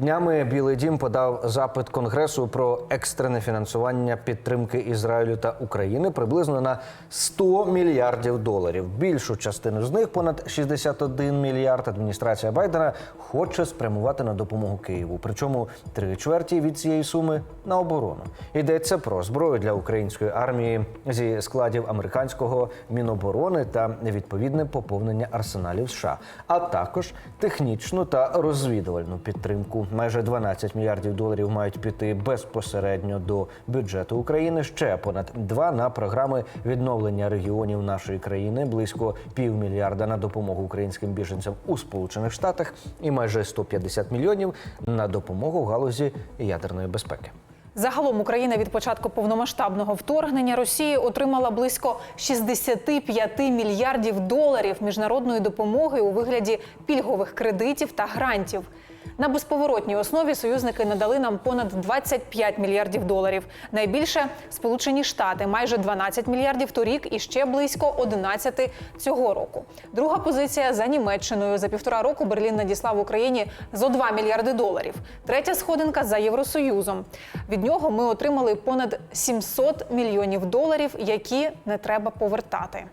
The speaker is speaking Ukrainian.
Днями Білий Дім подав запит Конгресу про екстрене фінансування підтримки Ізраїлю та України приблизно на 100 мільярдів доларів. Більшу частину з них, понад 61 мільярд, адміністрація Байдена хоче спрямувати на допомогу Києву. Причому три чверті від цієї суми на оборону. Йдеться про зброю для української армії зі складів американського міноборони та відповідне поповнення арсеналів США, а також технічну та розвідувальну підтримку. Майже 12 мільярдів доларів мають піти безпосередньо до бюджету України. Ще понад 2 на програми відновлення регіонів нашої країни, близько півмільярда на допомогу українським біженцям у Сполучених Штатах і майже 150 мільйонів на допомогу галузі ядерної безпеки. Загалом Україна від початку повномасштабного вторгнення Росії отримала близько 65 мільярдів доларів міжнародної допомоги у вигляді пільгових кредитів та грантів. На безповоротній основі союзники надали нам понад 25 мільярдів доларів. Найбільше Сполучені Штати майже 12 мільярдів торік і ще близько 11 цього року. Друга позиція за Німеччиною. За півтора року Берлін надіслав Україні зо 2 мільярди доларів. Третя сходинка за Євросоюзом. Від нього ми отримали понад 700 мільйонів доларів, які не треба повертати.